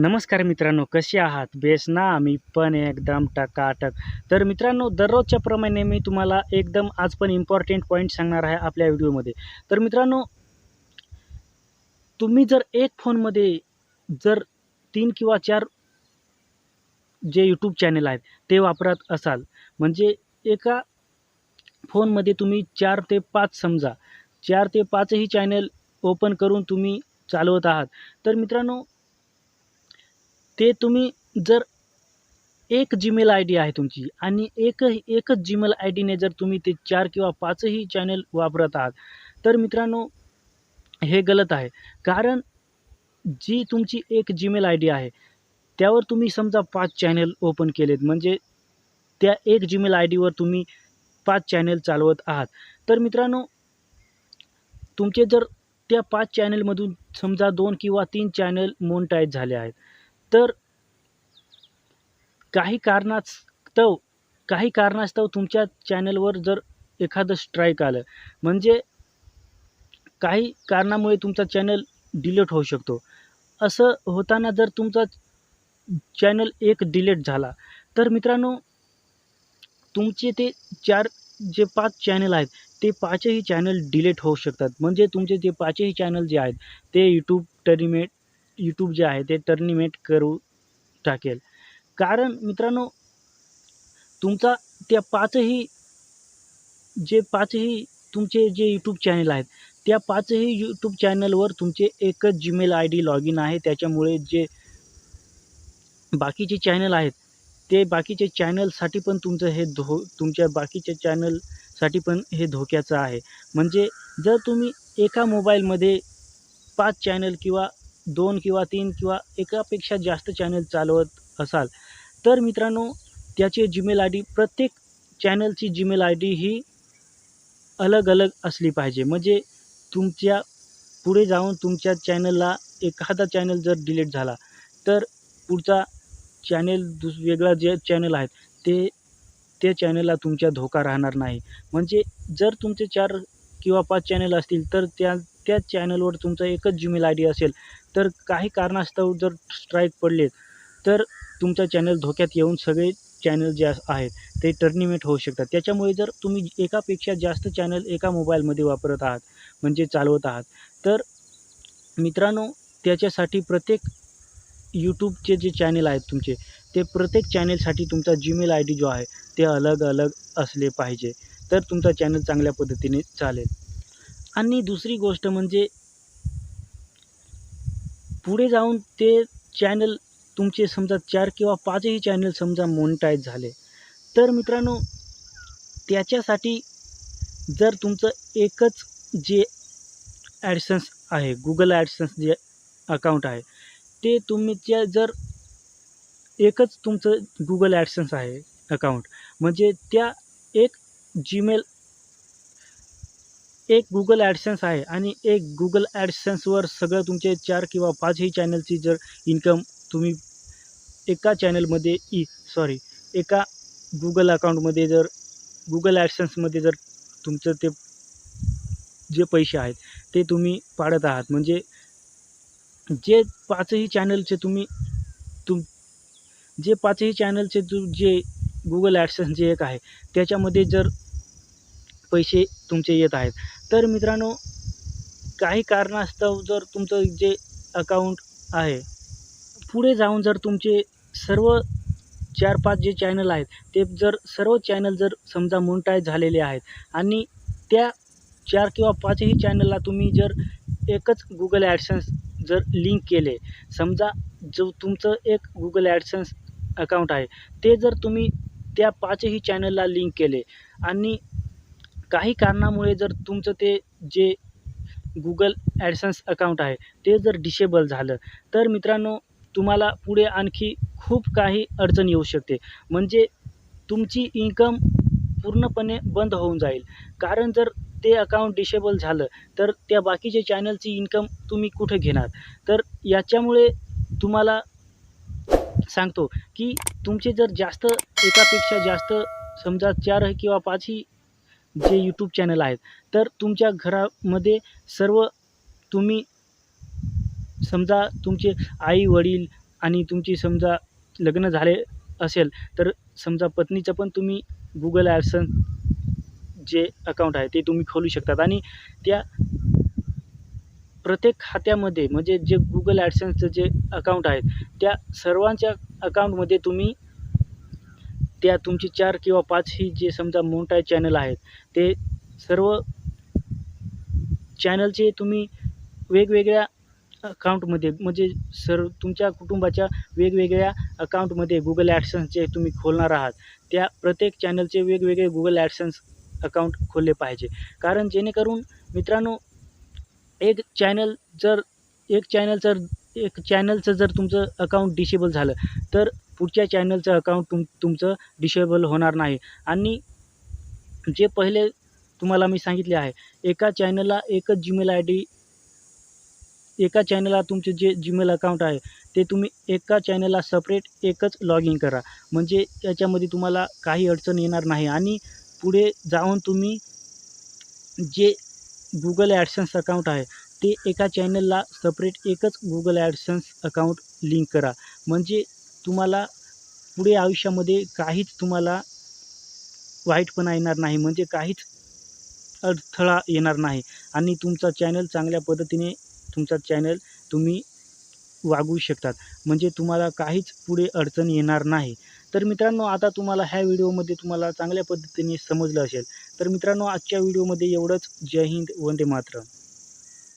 नमस्कार मित्रांनो कसे आहात? बेस ना मी पण एकदम टकाटक. तर मित्रांनो दररोजच्या प्रमाणे मी तुम्हाला एकदम आज पण इम्पॉर्टंट पॉईंट सांगणार आहे आपल्या व्हिडिओमध्ये. तर मित्रांनो तुम्ही जर एक फोनमध्ये जर तीन किंवा चार जे यूट्यूब चॅनल आहेत ते वापरत असाल म्हणजे एका फोनमध्ये तुम्ही चार ते पाच समजा चार ते पाचही चॅनल ओपन करून तुम्ही चालवत आहात. तर मित्रांनो ते तुम्ही जर एक जीमेल आय डी आहे तुमची आणि एक एकच जीमेल आय डीने जर तुम्ही ते चार किंवा पाचही चॅनल वापरत आहात तर मित्रांनो हे गलत आहे. कारण जी तुमची एक जीमेल आय डी आहे त्यावर तुम्ही समजा पाच चॅनल ओपन केलेत म्हणजे त्या एक जीमेल आय डीवर तुम्ही पाच चॅनल चालवत आहात. तर मित्रांनो तुमचे जर त्या पाच चॅनलमधून समजा दोन किंवा तीन चॅनल मोनटाईज झाले आहेत तर काही कारणास्तव काही कारणास्तव तुमच्या चॅनलवर जर एखादं स्ट्राईक आलं म्हणजे काही कारणामुळे तुमचा चॅनल डिलीट होऊ शकतो. असं होताना जर तुमचा चॅनल एक डिलीट झाला तर मित्रांनो तुमचे ते चार जे पाच चॅनल आहेत ते पाचही चॅनल डिलीट होऊ शकतात. म्हणजे तुमचे जे पाचही चॅनल जे आहेत ते यूट्यूब टर्निमेट यूट्यूब जे आहे ते टर्निमेट करू टाकेल. कारण मित्रांनो तुमचा त्या पाचही जे पाचही तुमचे जे यूट्यूब चॅनल आहेत त्या पाचही यूट्यूब चॅनलवर तुमचे एकच Gmail I D log in आहे. त्याच्यामुळे जे बाकीचे चॅनल आहेत ते बाकीचे चॅनलसाठी पण तुमचं हे धो तुमच्या बाकीच्या चॅनलसाठी पण हे धोक्याचं आहे. म्हणजे जर तुम्ही एका मोबाईलमध्ये पाच चॅनल किंवा दोन किंवा तीन किंवा एकापेक्षा जास्त चॅनल चालवत असाल. तर मित्रांनो त्याचे जीमेल आय डी प्रत्येक चॅनलची जीमेल आय डी ही अलग अलग असली पाहिजे. म्हणजे तुमच्यापुढे जाऊन तुमच्या चॅनलला एखादा चॅनल जर डिलीट झाला तर पुढचा चॅनल दुस वेगळा जे चॅनल आहेत ते त्या चॅनलला तुमच्या धोका राहणार नाही. म्हणजे जर तुमचे चार किंवा पाच चॅनल असतील तर त्या त्या चॅनलवर तुमचा एकच जीमेल आय डी असेल तर काही कारणास्तव जर स्ट्राईक पडले तर तुमचा चॅनल धोक्यात येऊन सगळे चॅनल जे आहेत ते टर्निमेट होऊ शकतात. त्याच्यामुळे जर तुम्ही एकापेक्षा जास्त चॅनल एका मोबाईलमध्ये वापरत आहात म्हणजे चालवत आहात तर मित्रांनो त्याच्यासाठी प्रत्येक यूट्यूबचे जे चॅनल आहेत तुमचे ते प्रत्येक चॅनलसाठी तुमचा जीमेल आय डी जो आहे ते अलग अलग असले पाहिजे. तर तुमचा चॅनल चांगल्या पद्धतीने चालेल. आणि दुसरी गोष्ट म्हणजे पुढे जाऊन ते चॅनल तुमचे समजा चार किंवा पाचही चॅनल समजा मोनिटाईज झाले. तर मित्रांनो त्याच्यासाठी जर तुमचं एकच जे ॲडसन्स आहे गुगल ॲडसन्स जे अकाउंट आहे ते तुमच्या जर एकच तुमचं गुगल ॲडसन्स आहे अकाउंट म्हणजे त्या एक जीमेल एक गुगल ॲडसन्स आहे आणि एक गुगल ॲडसन्सवर सगळं तुमचे चार किंवा पाचही चॅनलची जर इन्कम तुम्ही एका चॅनलमध्ये ई सॉरी एका गुगल अकाउंटमध्ये जर गुगल ॲडसन्समध्ये जर तुमचं ते जे पैसे आहेत ते तुम्ही पाडत आहात. म्हणजे जे पाचही चॅनलचे तुम्ही तुम जे पाचही चॅनलचे तु जे गुगल ॲडसन्स जे एक आहे त्याच्यामध्ये जर पैसे तुमचे येत आहेत तर मित्रांनो काही कारणास्तव जर तुमचं जे अकाउंट आहे पुढे जाऊन जर तुमचे सर्व चार पाच जे चॅनल आहेत ते जर सर्व चॅनल जर समजा मोनटाईज झालेले आहेत आणि त्या चार किंवा पाचही चॅनलला तुम्ही जर एकच गुगल ॲडसन्स जर लिंक केले समजा जो तुमचं एक गुगल ॲडसन्स अकाउंट आहे ते जर तुम्ही त्या पाचही चॅनलला लिंक केले आणि काही कारणामुळे जर तुमचं ते जे गुगल ॲडसन्स अकाउंट आहे ते जर डिसेबल झालं तर मित्रांनो तुम्हाला पुढे आणखी खूप काही अडचण येऊ शकते. म्हणजे तुमची इन्कम पूर्णपणे बंद होऊन जाईल. कारण जर ते अकाउंट डिसेबल झालं तर त्या बाकीच्या चॅनलची इन्कम तुम्ही कुठे घेणार? तर याच्यामुळे तुम्हाला सांगतो की तुमचे जर जास्त एकापेक्षा जास्त समजा चार किंवा पाचही जे यूट्यूब चॅनल आहेत तर तुमच्या घरामध्ये सर्व तुम्ही समजा तुमचे आई वडील आणि तुमची समजा लग्न झाले असेल तर समजा पत्नीचं पण तुम्ही गुगल ॲडसन जे अकाउंट आहे ते तुम्ही खोलू शकतात. आणि त्या प्रत्येक खात्यामध्ये म्हणजे जे गुगल ॲडसन्सचं जे अकाउंट आहेत त्या सर्वांच्या अकाउंटमध्ये तुम्ही त्या तुमची चार किंवा पाच ही जे समजा मोठाय चॅनल आहेत ते सर्व चॅनलचे तुम्ही वेगवेगळ्या अकाउंटमध्ये म्हणजे सर तुमच्या कुटुंबाच्या वेगवेगळ्या अकाउंटमध्ये गुगल ॲडसन्सचे तुम्ही खोलणार आहात. त्या प्रत्येक चॅनलचे वेगवेगळे गुगल ॲडसन्स अकाउंट खोलले पाहिजे. कारण जेणेकरून मित्रांनो एक चॅनल जर एक चॅनल जर एक चॅनलचं जर तुमचं अकाउंट डिसेबल झालं तर पुढच्या चॅनलचं अकाउंट तुम तुमचं डिसेबल होणार नाही. आणि जे पहिले तुम्हाला मी सांगितले आहे एका चॅनलला एकच जीमेल आय डी एका चॅनलला तुमचे जे जीमेल अकाउंट आहे ते तुम्ही एका चॅनलला सपरेट एकच लॉग इन करा. म्हणजे याच्यामध्ये तुम्हाला काही अडचण येणार नाही. आणि पुढे जाऊन तुम्ही जे गुगल ॲडसन्स अकाउंट आहे ते एका चॅनलला सपरेट एकच गुगल ॲडसन्स अकाउंट लिंक करा. म्हणजे तुम्हाला पुढे आयुष्यामध्ये काहीच तुम्हाला वाईटपणा येणार नाही. म्हणजे काहीच अडथळा येणार नाही. आणि तुमचा चॅनल चांगल्या पद्धतीने तुमचा चॅनल तुम्ही वागवू शकतात. म्हणजे तुम्हाला काहीच पुढे अडचण येणार नाही. तर मित्रांनो आता तुम्हाला ह्या व्हिडिओमध्ये तुम्हाला चांगल्या पद्धतीने समजलं असेल. तर मित्रांनो आजच्या व्हिडिओमध्ये एवढंच. जय हिंद वंदे मातरम.